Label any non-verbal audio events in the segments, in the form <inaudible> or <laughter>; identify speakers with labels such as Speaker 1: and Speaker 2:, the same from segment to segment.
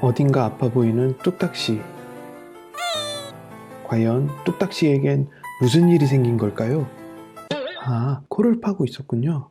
Speaker 1: 어딘가 아파 보이는 뚝딱씨. 과연 뚝딱씨에겐 무슨 일이 생긴 걸까요? 아, 코를 파고 있었군요.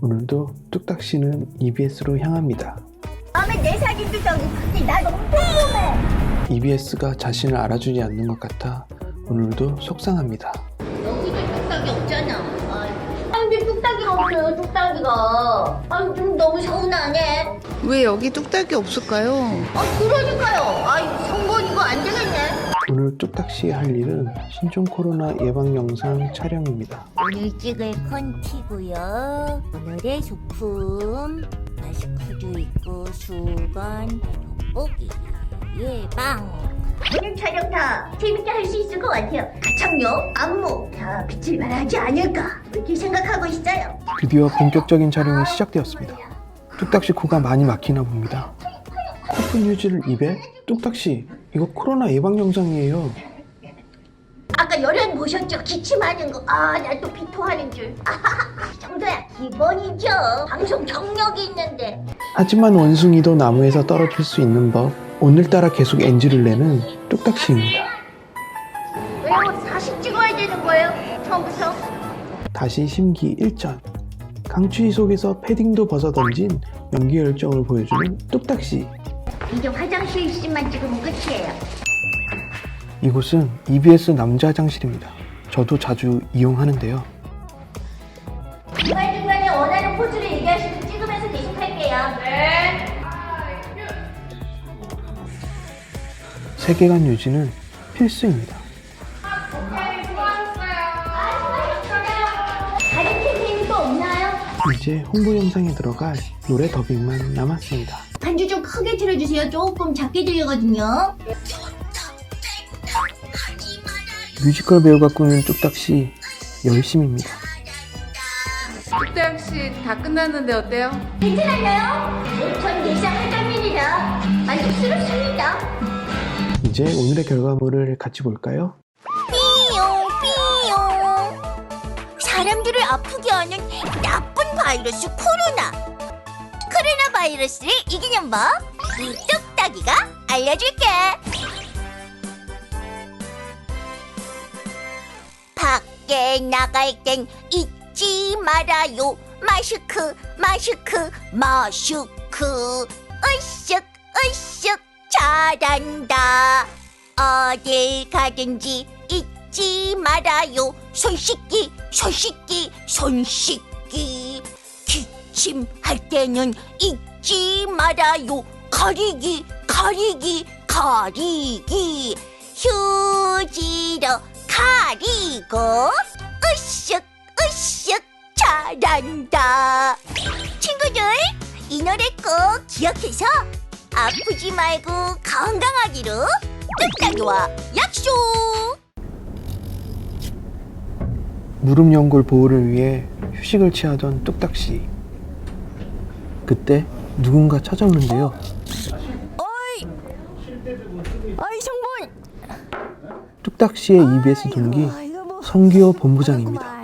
Speaker 1: 오늘도 뚝딱씨는 EBS로 향합니다.
Speaker 2: 다음에 내 사진도 저기 나 너무 궁금해
Speaker 1: EBS가 자신을 알아주지 않는 것 같아 오늘도 속상합니다.
Speaker 2: 여기도 뚝딱이 없잖아 아 근데 뚝딱이가 없어요 뚝딱이가 아좀 너무 서운하네
Speaker 3: 왜 여기 뚝딱이 없을까요?
Speaker 2: 아 그러니까요 아 성건 이거 안 되겠네
Speaker 1: 오늘 뚝딱씨 할 일은 신종 코로나 예방 영상 촬영입니다.
Speaker 2: 오늘 찍을 컨티고요 오늘의 소품 마스크도 있고 수건 돋보기 예방 오늘 촬영 다 재밌게 할 수 있을 것 같아요 가창력 안무 다 비칠만 하지 않을까 그렇게 생각하고 있어요
Speaker 1: 드디어 본격적인 촬영이 시작되었습니다. 뚝딱씨 코가 많이 막히나 봅니다. 코푼 휴지를 입에? 뚝딱씨, 이거 코로나 예방 영상이에요.
Speaker 2: 아까 열연 보셨죠? 기침하는 거. 아, 나 또 비토하는 줄. 아하하, <laughs> 이 정도야 기본이죠. 방송 경력이 있는데.
Speaker 1: 하지만 원숭이도 나무에서 떨어질 수 있는 법. 오늘따라 계속 NG를 내는 뚝딱씨입니다.
Speaker 2: 왜요? 사실 찍어야 되는 거예요? 처음부터?
Speaker 1: 다시 심기 1전. 강추위 속에서 패딩도 벗어 던진 연기 열정을 보여주는 뚝딱씨.
Speaker 2: 이제 화장실 씬만 찍으면 끝이에요.
Speaker 1: 이곳은 EBS 남자 화장실입니다. 저도 자주 이용하는데요.
Speaker 2: 중간중간에 원하는 포즈를 얘기하시면 찍으면서 계속 할게요. 네.
Speaker 1: 세계관 유지는 필수입니다. 이제 홍보 영상에 들어갈 노래 더빙만 남았습니다.
Speaker 2: 반주 좀 크게 틀어주세요. 조금 작게 들리거든요.
Speaker 1: 뮤지컬 배우가 꾸민 뚝딱씨 열심입니다.
Speaker 3: 뚝딱 씨다 끝났는데 어때요?
Speaker 2: 괜찮았나요? 네, 전 예상을 깝니다. 만족스럽습니다.
Speaker 1: 이제 오늘의 결과물을 같이 볼까요?
Speaker 2: 삐용 삐용 사람들을 아프게 바이러스 코로나. 코로나 바이러스를 이기는 법 이 뚝딱이가 알려줄게. 밖에 나갈 땐 잊지 말아요. 마스크 마스크 마스크. 으쓱 으쓱 잘한다. 어딜 가든지 잊지 말아요. 손 씻기, 손 씻기, 손 씻기. 기침할 때는 잊지 말아요. 가리기, 가리기, 가리기. 휴지로 가리고, 으쓱, 으쓱, 잘한다. 친구들, 이 노래 꼭 기억해서 아프지 말고 건강하기로 뚝딱이와 약속!
Speaker 1: 무릎 연골 보호를 위해 휴식을 취하던 뚝딱씨. 그때 누군가 찾아오는데요.
Speaker 2: 어이 성분!
Speaker 1: 뚝딱씨의 EBS 동기
Speaker 2: 이거 뭐
Speaker 1: 성기호 본부장입니다.